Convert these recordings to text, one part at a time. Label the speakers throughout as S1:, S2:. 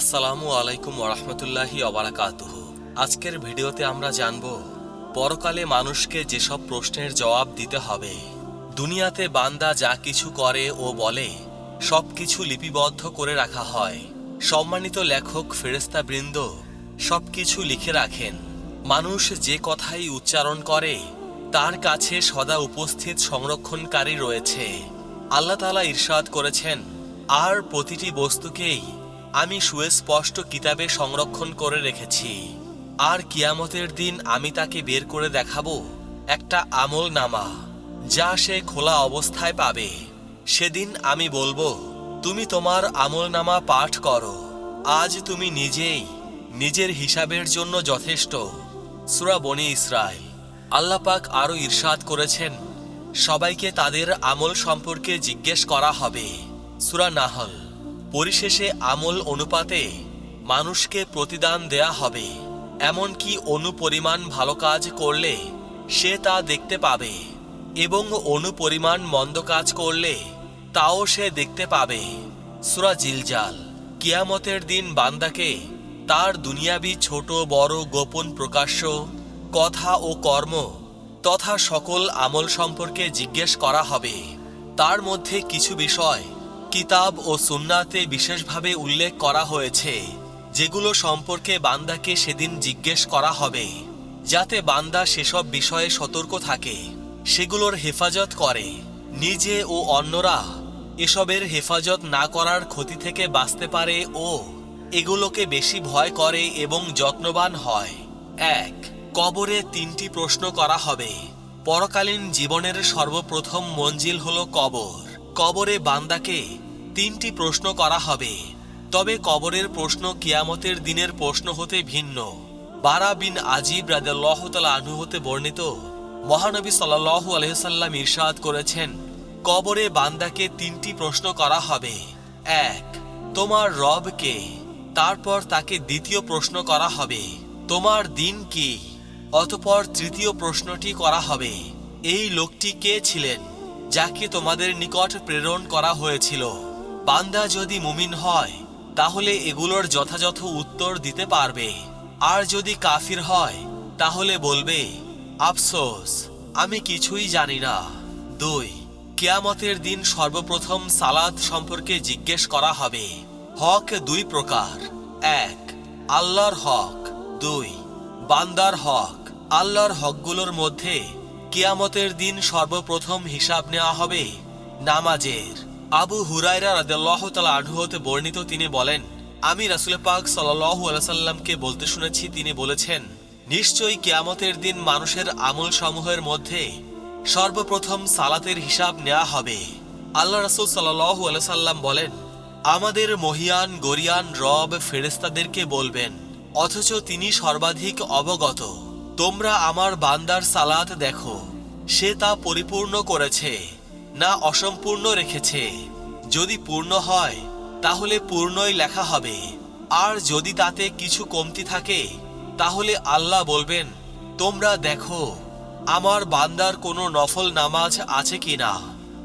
S1: আসসালামু আলাইকুম ওরহমতুল্লাহি অবরাকাতুহ আজকের ভিডিওতে আমরা জানব, পরকালে মানুষকে যেসব প্রশ্নের জবাব দিতে হবে, দুনিয়াতে বান্দা যা কিছু করে ও বলে সব কিছু লিপিবদ্ধ করে রাখা হয়। সম্মানিত লেখক ফেরেস্তাবৃন্দ সব কিছু লিখে রাখেন। মানুষ যে কথাই উচ্চারণ করে, তার কাছে সদা উপস্থিত সংরক্ষণকারী রয়েছে। আল্লাহ তালা ইরশাদ করেছেন, আর প্রতিটি বস্তুকেই আমি সুস্পষ্ট কিতাবে সংরক্ষণ করে রেখেছি। আর কিয়ামতের দিন আমি তাকে বের করে দেখাবো একটা আমল নামা যা সে খোলা অবস্থায় পাবে। সেদিন আমি বলব, তুমি তোমার আমল নামা পাঠ করো। আজ তুমি নিজেই নিজের হিসাবের জন্য যথেষ্ট। সুরা বনি ইসরায়েল আল্লাপাক আরও ঈর্ষাদ করেছেন, সবাইকে তাদের আমল সম্পর্কে জিজ্ঞেস করা হবে। সুরা নাহল। পরিশেষে আমল অনুপাতে মানুষকে প্রতিদান দেয়া হবে। এমনকি অনুপরিমাণ ভালো কাজ করলে সে তা দেখতে পাবে এবং অনুপরিমাণ মন্দ কাজ করলে তাও সে দেখতে পাবে। সুরা জিলজাল, কিয়ামতের দিন বান্দাকে তার দুনিয়াবি ছোট, বড়, গোপন প্রকাশ্য কথা ও কর্ম তথা সকল আমল সম্পর্কে জিজ্ঞেস করা হবে। তার মধ্যে কিছু বিষয় কিতাব ও সুন্নাতে বিশেষভাবে উল্লেখ করা হয়েছে, যেগুলো সম্পর্কে বান্দাকে সেদিন জিজ্ঞেস করা হবে, যাতে বান্দা সেসব বিষয়ে সতর্ক থাকে। সেগুলোর হেফাজত করে, নিজে ও অন্যরা এসবের হেফাজত না করার ক্ষতি থেকে বাঁচতে পারে ও এগুলোকে বেশি ভয় করে এবং যত্নবান হয়। এক, কবরে তিনটি প্রশ্ন করা হবে। পরকালীন জীবনের সর্বপ্রথম মঞ্জিল হল কবর। কবরে বান্দাকে তিনটি প্রশ্ন করা হবে। তবে কবরের প্রশ্ন কিয়ামতের দিনের প্রশ্ন হতে ভিন্ন। বারা বিন আজিব রাদিয়াল্লাহু তাআলা আনহু হতে বর্ণিত, মহানবী সাল্লাল্লাহু আলাইহি সাল্লাম ইরশাদ করেছেন, কবরে বান্দাকে তিনটি প্রশ্ন করা হবে। এক, তোমার রব কে? তারপর তাকে দ্বিতীয় প্রশ্ন করা হবে, তোমার দিন কি? অতপর তৃতীয় প্রশ্নটি করা হবে, এই লোকটি কে ছিলেন? যাকে তোমাদের নিকট প্রেরণ করা হয়েছিল। বান্দা যদি মুমিন হয়, তাহলে এগুলোর যথাযথ উত্তর দিতে পারবে। আর যদি কাফির হয়, তাহলে বলবে, আফসোস, আমি কিছুই জানি না। দুই, কেয়ামতের দিন সর্বপ্রথম সালাদ সম্পর্কে জিজ্ঞেস করা হবে। হক দুই প্রকার। এক, আল্লাহর হক। দুই, বান্দার হক। আল্লাহর হকগুলোর মধ্যে কিয়ামতের দিন সর্বপ্রথম হিসাব নেওয়া হবে নামাজের। আবু হুরাইরা রাদিয়াল্লাহু তাআলা আনহু বর্ণিত তিনি বলেন, আমি রাসূল পাক সাল্লাল্লাহু আলাইহি সাল্লামকে বলতে শুনেছি, তিনি বলেছেন, নিশ্চয়ই কিয়ামতের দিন মানুষের আমল সমূহের মধ্যে সর্বপ্রথম সালাতের হিসাব নেওয়া হবে। আল্লাহ রাসূল সাল্লাল্লাহু আলাইহি সাল্লাম বলেন, আমাদের মহিয়ান, গরিয়ান রব ফেরেস্তাদেরকে বলবেন, অথচ তিনি সর্বাধিক অবগত। তোমরা আমার বান্দার সালাত দেখো। সে তা পরিপূর্ণ করেছে, না অসম্পূর্ণ রেখেছে। যদি পূর্ণ হয়, তাহলে পূর্ণই লেখা হবে। আর যদি তাতে কিছু কমতি থাকে, তাহলে আল্লাহ বলবেন, তোমরা দেখো, আমার বান্দার কোনো নফল নামাজ আছে কিনা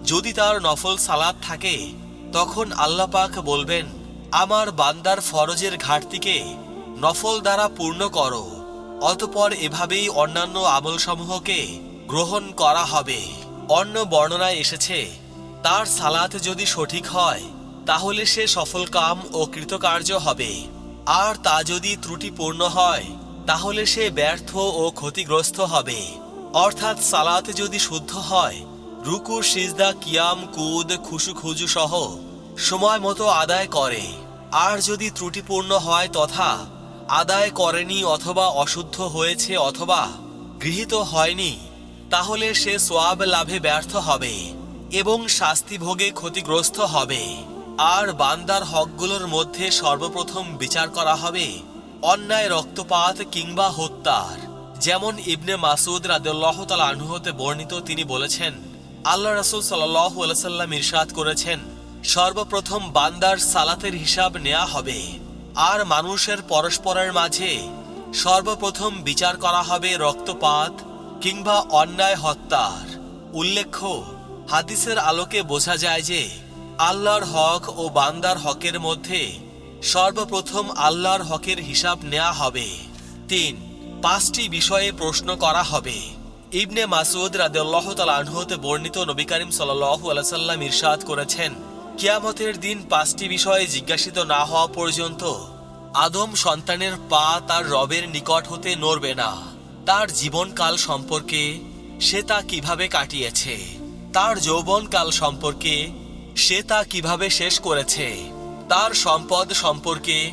S1: যদি তার নফল সালাদ থাকে, তখন আল্লাহ পাক বলবেন, আমার বান্দার ফরজের ঘাটতিকে নফল দ্বারা পূর্ণ করো। অতপর এভাবেই অন্যান্য আমলসমূহকে গ্রহণ করা হবে। অন্য বর্ণনায় এসেছে, তার সালাত যদি সঠিক হয়, তাহলে সে সফল কাম ও কৃতকার্য হবে। আর তা যদি ত্রুটিপূর্ণ হয়, তাহলে সে ব্যর্থ ও ক্ষতিগ্রস্ত হবে। অর্থাৎ সালাত যদি শুদ্ধ হয়, রুকু, সিজদা, কিয়াম, কুদ খুশু খুজু সহ সময় মতো আদায় করে। আর যদি ত্রুটিপূর্ণ হয় তথা আদায় করেনি অথবা অশুদ্ধ হয়েছে অথবা গৃহীত হয়নি, তাহলে সে সোয়াব লাভে ব্যর্থ হবে এবং শাস্তি ভোগে ক্ষতিগ্রস্ত হবে। আর বান্দার হকগুলোর মধ্যে সর্বপ্রথম বিচার করা হবে অন্যায় রক্তপাত কিংবা হত্যার। যেমন ইবনে মাসুদ রাদিয়াল্লাহ তাআলা আনহু বর্ণিত তিনি বলেছেন, আল্লাহ রাসূল সাল্লাল্লাহু আলাইহি সাল্লাম ইরশাদ করেছেন, সর্বপ্রথম বান্দার সালাতের হিসাব নেওয়া হবে। আর মানুষের পরস্পরের মাঝে সর্বপ্রথম বিচার করা হবে রক্তপাত কিংবা অন্যায় হত্যার। উল্লেখ্য, হাদিসের আলোকে বোঝা যায় যে আল্লাহর হক ও বান্দার হকের মধ্যে সর্বপ্রথম আল্লাহর হকের হিসাব নেওয়া হবে। তিন, পাঁচটি বিষয়ে প্রশ্ন করা হবে। ইবনে মাসুদ রাদিয়াল্লাহু তাআলা আনহু হতে বর্ণিত নবী করিম সাল্লাল্লাহু আলাইহি সাল্লাম ইরশাদ করেছেন কিয়ামতের দিন পাঁচটি বিষয়ে জিজ্ঞাসিত না হওয়া পর্যন্ত আদম সন্তানের পা তার রবের নিকট হতে নড়বে না। তার জীবনকাল সম্পর্কে সে তা কীভাবে কাটিয়েছে? তার যৌবনকাল সম্পর্কে সে তা কীভাবে শেষ করেছে? তার সম্পদ সম্পর্কে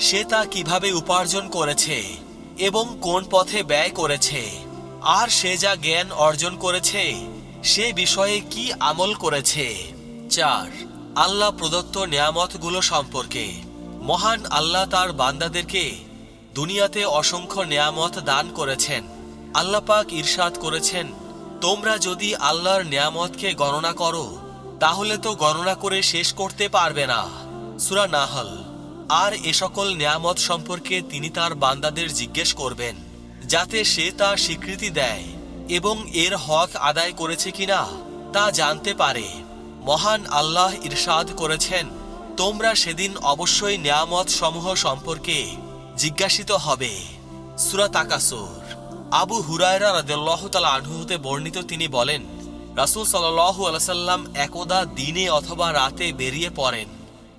S1: সে তা কীভাবে উপার্জন করেছে? এবং কোন পথে ব্যয় করেছে? আর সে যা জ্ঞান অর্জন করেছে, সে বিষয়ে কি আমল করেছে? চার। আল্লাহ প্রদত্ত নিয়ামতগুলো সম্পর্কে। মহান আল্লাহ তার বান্দাদেরকে দুনিয়াতে অসংখ্য নিয়ামত দান করেছেন। আল্লাহ পাক ইরশাদ করেছেন, তোমরা যদি আল্লাহর নিয়ামতকে গণনা করো, তাহলে তো গণনা করে শেষ করতে পারবে না। সুরা নাহল। আর এ সকল নিয়ামত সম্পর্কে তিনি তার বান্দাদের জিজ্ঞেস করবেন, যাতে সে তা স্বীকৃতি দেয় এবং এর হক আদায় করেছে কিনা, তা জানতে পারে। মহান আল্লাহ ইরশাদ করেছেন, তোমরা সেদিন অবশ্যই নিয়ামত সমূহ সম্পর্কে জিজ্ঞাসিত হবে। সুরা তাকাসুর আবু হুরায়রা রাদিয়াল্লাহু তাআলা আনহু হতে বর্ণিত তিনি বলেন, রাসূল সাল্লাল্লাহু আলাইহি সাল্লাম একদা দিনে অথবা রাতে বেরিয়ে পড়েন।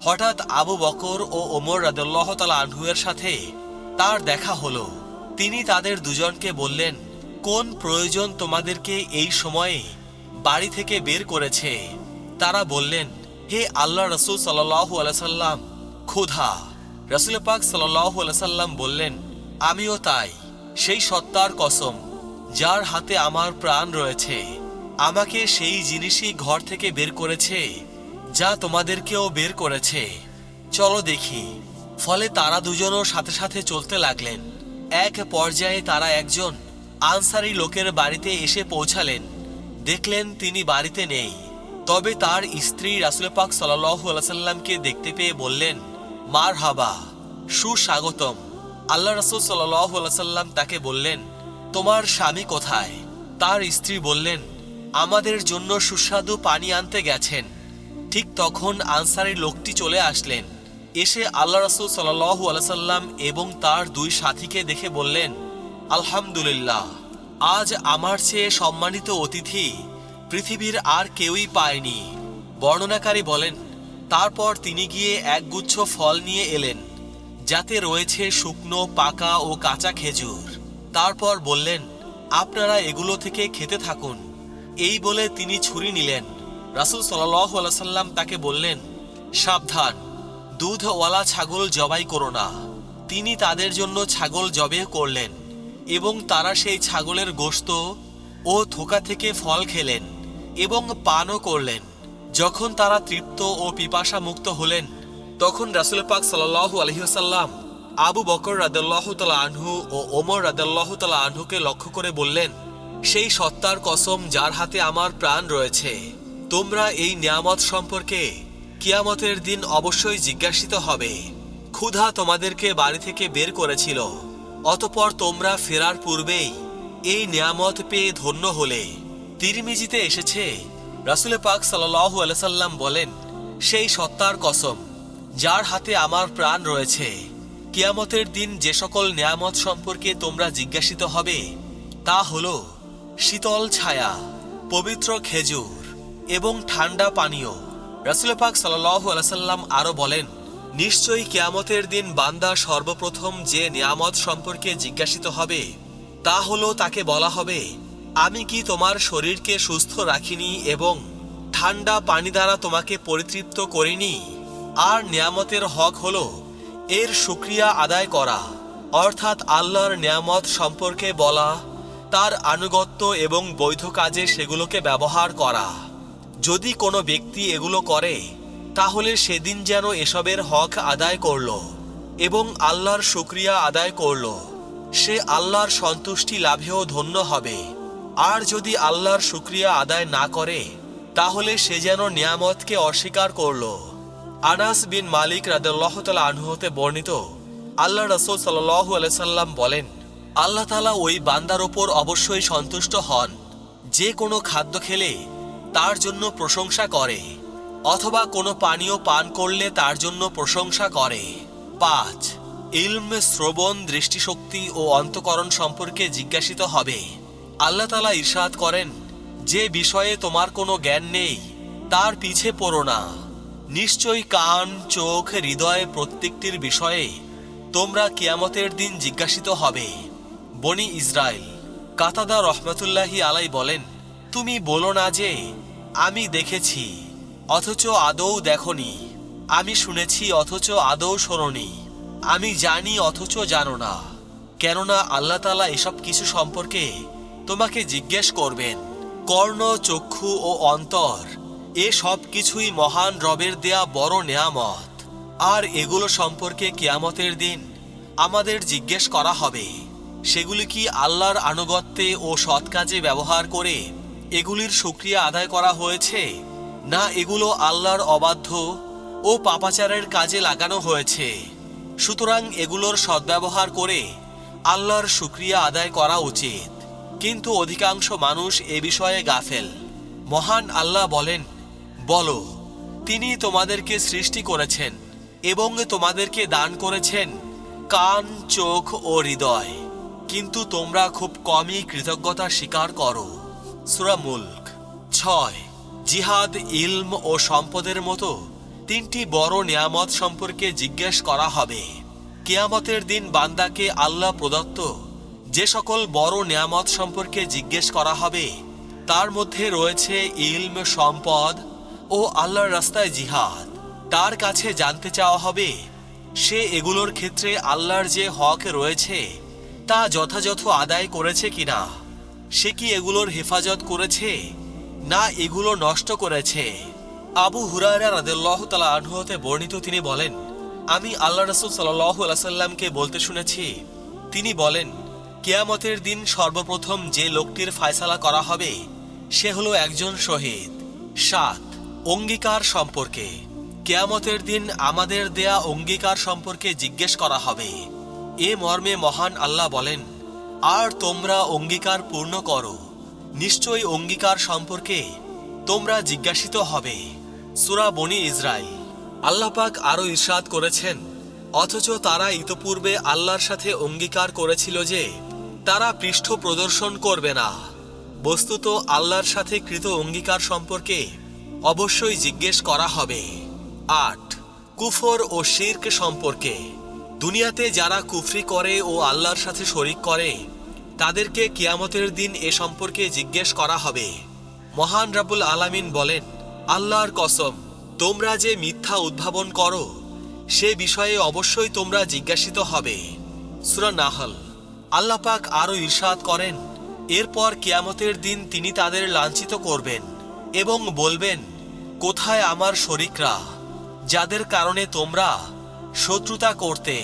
S1: হঠাৎ আবু বকর ও ওমর রাদিয়াল্লাহু তাআলা আনহুয়ের সাথে তার দেখা হলো। তিনি তাদের দুজনকে বললেন, কোন প্রয়োজন তোমাদেরকে এই সময়ে বাড়ি থেকে বের করেছে? তারা বললেন, হে আল্লাহ রসুল সাল্লাহ আলাইসাল্লাম ক্ষুধা। রসুল পাক সাল্লাহ আলাইসাল্লাম বললেন, আমিও তাই, সেই সত্তার কসম, যার হাতে আমার প্রাণ রয়েছে, আমাকে সেই জিনিসই ঘর থেকে বের করেছে, যা তোমাদেরকেও বের করেছে। চলো দেখি। ফলে তারা দুজনও সাথে সাথে চলতে লাগলেন। এক পর্যায়ে তারা একজন আনসারি লোকের বাড়িতে এসে পৌঁছালেন। দেখলেন তিনি বাড়িতে নেই। তবে তার স্ত্রী রাসুল পাক আলাইসাল্লামকে দেখতে পেয়ে বললেন মার হাবা সুস্বাগতম। আল্লাহ রাসুল আলাইসাল্লাম তাকে বললেন, তোমার স্বামী কোথায়? তার স্ত্রী বললেন, আমাদের জন্য সুস্বাদু পানি আনতে গেছেন। ঠিক তখন আনসারের লোকটি চলে আসলেন। এসে আল্লাহ রাসুল সাল্লাহ আলাইসাল্লাম এবং তার দুই সাথীকে দেখে বললেন, আলহামদুলিল্লাহ, আজ আমার চেয়ে সম্মানিত অতিথি পৃথিবীর আর কেউই পায়নি। বর্ণনাকারী বলেন, তারপর তিনি গিয়ে একগুচ্ছ ফল নিয়ে এলেন, যাতে রয়েছে শুকনো, পাকা ও কাঁচা খেজুর। তারপর বললেন, আপনারা এগুলো থেকে খেতে থাকুন। এই বলে তিনি ছুরি নিলেন। রাসুল সাল্লাম তাকে বললেন, সাবধান, দুধওয়ালা ছাগল জবাই করো না। তিনি তাদের জন্য ছাগল জবে করলেন এবং তারা সেই ছাগলের গোশত ও থোকা থেকে ফল খেলেন। এবং পানও করলেন। যখন তারা তৃপ্ত ও পিপাসা মুক্ত হলেন, তখন রাসুল পাক সাল্লাহ আলহিহাসাল্লাম আবু বকর রাদাল্লাহ তালা আনহু ও ওমর রাদাল্লাহ তালা আনহুকে লক্ষ্য করে বললেন, সেই সত্তার কসম যার হাতে আমার প্রাণ রয়েছে, তোমরা এই নিয়ামত সম্পর্কে কিয়ামতের দিন অবশ্যই জিজ্ঞাসিত হবে। ক্ষুধা তোমাদেরকে বাড়ি থেকে বের করেছিল, অতপর তোমরা ফেরার পূর্বেই এই নিয়ামত পেয়ে ধন্য হলে। তিরমিজিতে এসেছে, রাসুলে পাক সাল্লাহ আলসাল্লাম বলেন, সেই সত্তার কসম, যার হাতে আমার প্রাণ রয়েছে, কিয়ামতের দিন যে সকল নিয়ামত সম্পর্কে তোমরা জিজ্ঞাসিত হবে, তা হল শীতল ছায়া, পবিত্র খেজুর এবং ঠান্ডা পানীয়। রাসুল পাক সাল্লাহ আলাইসাল্লাম আরও বলেন, নিশ্চয়ই কেয়ামতের দিন বান্দা সর্বপ্রথম যে নিয়ামত সম্পর্কে জিজ্ঞাসিত হবে, তা হলো তাকে বলা হবে আমি কি তোমার শরীরকে সুস্থ রাখিনি এবং ঠান্ডা পানি দ্বারা তোমাকে পরিতৃপ্ত করিনি? আর নিয়ামতের হক হল এর সুক্রিয়া আদায় করা। অর্থাৎ আল্লাহর নিয়ামত সম্পর্কে বলা, তার আনুগত্য এবং বৈধ কাজে সেগুলোকে ব্যবহার করা। যদি কোনো ব্যক্তি এগুলো করে, তাহলে সেদিন যেন এসবের হক আদায় করল এবং আল্লাহর শুক্রিয়া আদায় করল। সে আল্লাহর সন্তুষ্টি লাভেও ধন্য হবে। আর যদি আল্লাহর শুক্রিয়া আদায় না করে, তাহলে সে যেন নিয়ামতকে অস্বীকার করল। আনাস বিন মালিক রাদাল্লাহ তালা আনহুতে বর্ণিত, আল্লাহ রসুল সাল্লাহ আলাইসাল্লাম বলেন, আল্লাহ তালা ওই বান্দার ওপর অবশ্যই সন্তুষ্ট হন। যে কোনো খাদ্য খেলে তার জন্য প্রশংসা করে, অথবা কোনো পানীয় পান করলে তার জন্য প্রশংসা করে। পাঁচ ইলম শ্রবণ, দৃষ্টিশক্তি ও অন্তকরণ সম্পর্কে জিজ্ঞাসিত হবে। আল্লাহ তালা ইরশাদ করেন, যে বিষয়ে তোমার কোনো জ্ঞান নেই, তার পিছে পড়ো না। নিশ্চয়ই কান, চোখ, হৃদয় প্রত্যেকটির বিষয়ে তোমরা কিয়ামতের দিন জিজ্ঞাসিত হবে। বনি ইসরায়েল, কাতাদা রহমতুল্লাহি আলাই বলেন, তুমি বলো না যে, আমি দেখেছি, অথচ আদৌ দেখনি। আমি শুনেছি, অথচ আদৌ শোনি আমি জানি, অথচ জানো না। কেননা আল্লাহ তালা এসব কিছু সম্পর্কে তোমাকে জিজ্ঞেস করবেন, কর্ণ, চক্ষু ও অন্তর, এ সব কিছুই মহান রবের দেয়া বড় নেয়ামত। আর এগুলো সম্পর্কে কিয়ামতের দিন আমাদের জিজ্ঞেস করা হবে। সেগুলি কি আল্লাহর আনুগত্যে ও সৎ কাজে ব্যবহার করে এগুলির সুক্রিয়া আদায় করা হয়েছে, না এগুলো আল্লাহর অবাধ্য ও পাপাচারের কাজে লাগানো হয়েছে? সুতরাং এগুলোর সদ্ব্যবহার করে আল্লাহর সুক্রিয়া আদায় করা উচিত। কিন্তু অধিকাংশ মানুষ এ বিষয়ে গাফেল। মহান আল্লাহ বলেন, বলো, তিনি তোমাদেরকে সৃষ্টি করেছেন এবং তোমাদেরকে দান করেছেন কান, চোখ ও হৃদয়। কিন্তু তোমরা খুব কমই কৃতজ্ঞতা স্বীকার করো। সুরা মুল্ক, ছয়, জিহাদ, ইলম ও সম্পদের মতো তিনটি বড় নিয়ামত সম্পর্কে জিজ্ঞেস করা হবে। কেয়ামতের দিন বান্দাকে আল্লাহ প্রদত্ত যে সকল বড় নিয়ামত সম্পর্কে জিজ্ঞেস করা হবে, তার মধ্যে রয়েছে ইলম, সম্পদ ও আল্লাহর রাস্তায় জিহাদ। তার কাছে জানতে চাওয়া হবে, সে এগুলোর ক্ষেত্রে আল্লাহর যে হক রয়েছে, তা যথাযথ আদায় করেছে কিনা? সে কি এগুলোর হেফাজত করেছে, না এগুলো নষ্ট করেছে? আবু হুরায়রা রাদিয়াল্লাহু তাআলা আনহু হতে বর্ণিত তিনি বলেন, আমি আল্লাহ রাসূল সাল্লাল্লাহু আলাইহি সাল্লামকে বলতে শুনেছি। তিনি বলেন কেয়ামতের দিন সর্বপ্রথম যে লোকটির ফায়সালা করা হবে, সে হলো একজন শহীদ। সাত, অঙ্গীকার সম্পর্কে। কেয়ামতের দিন আমাদের দেয়া অঙ্গীকার সম্পর্কে জিজ্ঞেস করা হবে। এ মর্মে মহান আল্লাহ বলেন, আর তোমরা অঙ্গীকার পূর্ণ করো। নিশ্চয়ই অঙ্গীকার সম্পর্কে তোমরা জিজ্ঞাসিত হবে। সুরা বনি ইসরাইল। আল্লাহ পাক আরও ইরশাদ করেছেন, অথচ তারা ইতপূর্বে আল্লাহর সাথে অঙ্গীকার করেছিল যে তারা পৃষ্ঠ প্রদর্শন করবে না। বস্তুত আল্লাহর সাথে কৃত অঙ্গীকার সম্পর্কে অবশ্যই জিজ্ঞেস করা হবে। আট, কুফর ও শির্ক সম্পর্কে। দুনিয়াতে যারা কুফরি করে ও আল্লাহর সাথে শরিক করে, তাদেরকে কিয়ামতের দিন এ সম্পর্কে জিজ্ঞেস করা হবে। মহান রাবুল আলামিন বলেন, আল্লাহর কসম, তোমরা যে মিথ্যা উদ্ভাবন করো, সে বিষয়ে অবশ্যই তোমরা জিজ্ঞাসিত হবে। সুরা নাহল। আল্লাহ পাক আরও ঈর্ষাদ করেন, এরপর কিয়ামতের দিন তিনি তাদের লাঞ্ছিত করবেন এবং বলবেন, কোথায় আমার শরিকরা? যাদের কারণে তোমরা শত্রুতা করতে।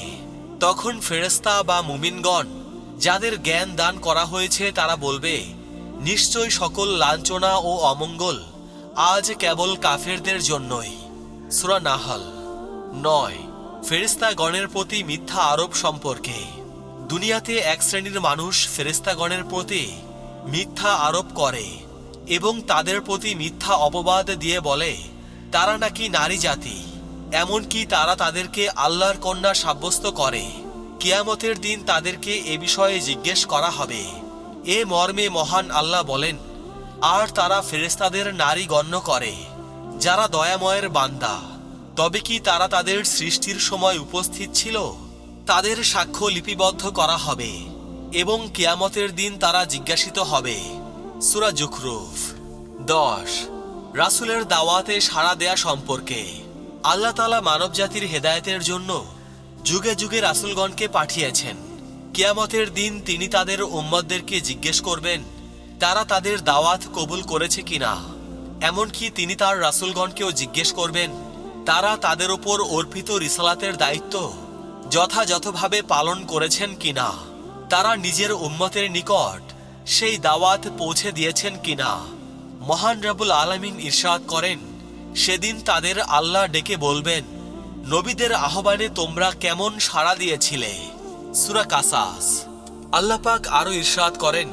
S1: তখন ফেরেস্তা বা মুমিনগণ, যাদের জ্ঞান দান করা হয়েছে, তারা বলবে, নিশ্চয় সকল লাঞ্ছনা ও অমঙ্গল আজ কেবল কাফেরদের জন্যই। সুরা নাহল নয়। ফেরিস্তাগণের প্রতি মিথ্যা আরোপ সম্পর্কে। দুনিয়াতে এক শ্রেণির মানুষ ফেরিস্তাগণের প্রতি মিথ্যা আরোপ করে এবং তাদের প্রতি মিথ্যা অপবাদ দিয়ে বলে, তারা নাকি নারী জাতি, এমনকি তারা তাদেরকে আল্লাহর কন্যা সাব্যস্ত করে। কিয়ামতের দিন তাদেরকে এ বিষয়ে জিজ্ঞেস করা হবে। এ মর্মে মহান আল্লাহ বলেন, আর তারা ফেরেস্তাদের নারী গণ্য করে, যারা দয়াময়ের বান্দা। তবে কি তারা তাদের সৃষ্টির সময় উপস্থিত ছিল? তাদের সাক্ষ্য লিপিবদ্ধ করা হবে এবং কেয়ামতের দিন তারা জিজ্ঞাসিত হবে। সুরা জুখরুফ দশ, রাসুলের দাওয়াতে সাড়া দেয়া সম্পর্কে। আল্লাহ তালা মানবজাতির হেদায়েতের জন্য যুগে যুগে রাসুলগণকে পাঠিয়েছেন। কিয়ামতের দিন তিনি তাদের উম্মদদেরকে জিজ্ঞেস করবেন, তারা তাদের দাওয়াত কবুল করেছে কিনা? এমনকি তিনি তার রাসুলগণকেও জিজ্ঞেস করবেন, তারা তাদের ওপর অর্পিত রিসালাতের দায়িত্ব যথাযথভাবে পালন করেছেন কিনা, তারা নিজের উম্মতের নিকট সেই দাওয়াত পৌঁছে দিয়েছেন কিনা, মহান রাবুল আলামিন ইরশাদ করেন, সেদিন তাদের আল্লাহ ডেকে বলবেন, নবীদের আহ্বানে তোমরা কেমন সাড়া দিয়েছিলে? সুরা কাসাস। আল্লাপাক আরও ইরশাদ করেন,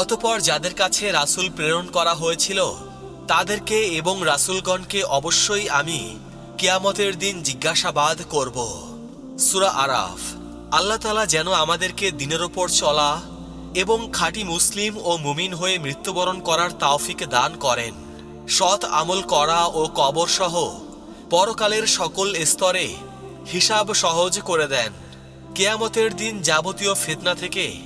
S1: অতপর যাদের কাছে রাসূল প্রেরণ করা হয়েছিল, তাদেরকে এবং রাসুলগণকে অবশ্যই আমি কিয়ামতের দিন জিজ্ঞাসাবাদ করব। সুরা আরাফ। আল্লাহ তালা যেন আমাদেরকে দিনের ওপর চলা এবং খাঁটি মুসলিম ও মুমিন হয়ে মৃত্যুবরণ করার তাওফিক দান করেন। সৎ আমল করা ও কবর সহ পরকালের সকল স্তরে হিসাব সহজ করে দেন। কেয়ামতের দিন যাবতীয় ফিতনা থেকে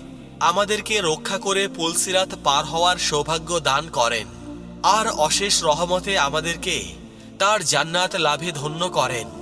S1: আমাদেরকে রক্ষা করে পুলসিরাত পার হওয়ার সৌভাগ্য দান করেন। আর অশেষ রহমতে আমাদেরকে তার জান্নাত লাভে ধন্য করেন।